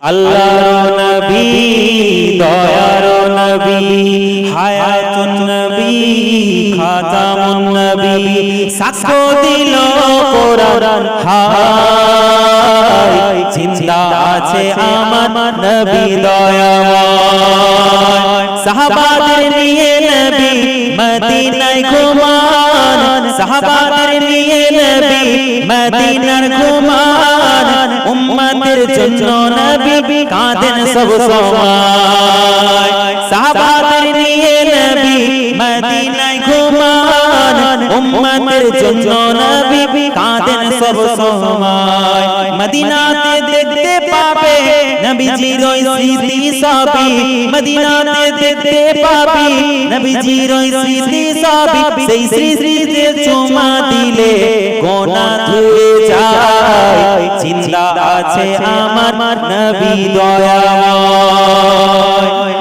আল্লাহর নবী, দয়ার নবী, হায়াতুন নবী, খাতামুন নবী, সাক্ষ্য দিল কোরআন। হায় চিন্তা আছে আমার নবী দয়াময়। সাহাবাদের নিয়ে নবী মদিনায় ঘুমান। সাহাবাদের নিয়ে নবী মদিনার ঘুমান। উম্মতের জন্য নবী কাঁদেন সব সময় সাহাবাদের নিয়ে নবী মদিনায় ঘুমান উম্মতের জন্য নবী কাঁদেন সব সময় মদিনাতে দেখতে পাবে নবীজির ওই স্মৃতি সবই মদিনাতে দেখতে পাবি নবীজির ওই স্মৃতি সবই সেই স্মৃতিতে চুমা দিলে গোনা ধুয়ে যায় চিন্তা আছে আমার নবী দয়াময়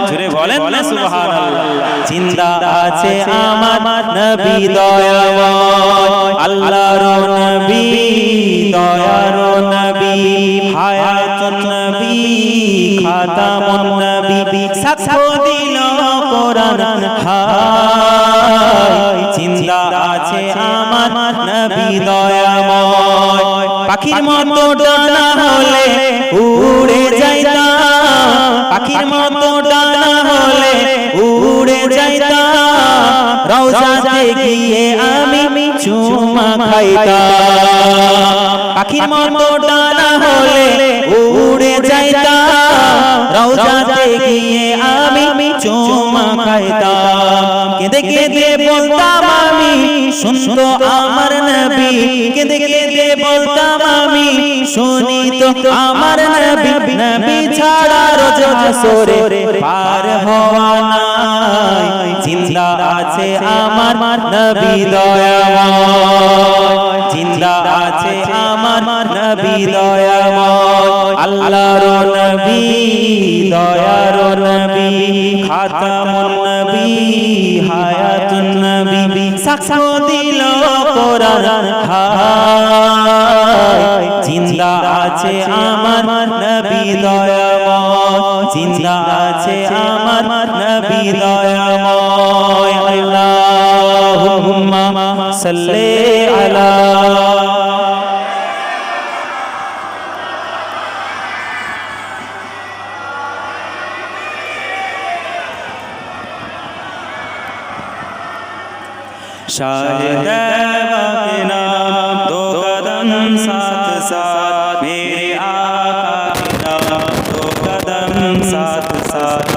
জুড়ে বলেন না সুবহানাল্লাহ। চিন্তা আছে আমার নবী দয়াময় আল্লাহর নবী দয়ার নবী। হায়াতুন নবী খাতামুন নবী। সাক্ষ্য দিল কোরআন। হায়। পাখির মতো ডানা হলে উড়ে যাইতাম পাখির মতো ডানা হলে উড়ে যাইতাম রওজাতে গিয়ে আমি চুমা খাইতাম পাখির মতো ডানা হলে উড়ে যাইতাম রওজাতে গিয়ে আমি চুমা খাইতাম কেঁদে কেঁদে বলতাম আমি শুনতো আমার নবী। কেঁদে কেঁদে বলতাম শুনি তো আমার নবী নবী ছাড়া রোজ হাসরে পার হওয়া নাই। জিন্দা আছে আমার নবী দয়াময়। জিন্দা আছে আমার নবী দয়াময়। আল্লাহর নবী দয়ার নবী খাতামুন নবী হায়াতুন নবী সাক্ষ্য দিল কোরআন জিন্দা আছে আমার নবী দয়াময় জিন্দা আছে আমার নবী দয়াময় আল্লাহুম্মা সাল্লি আলা शायद के नाम दो कदम साथ साथ मेरे आका तो कदम साथ साथ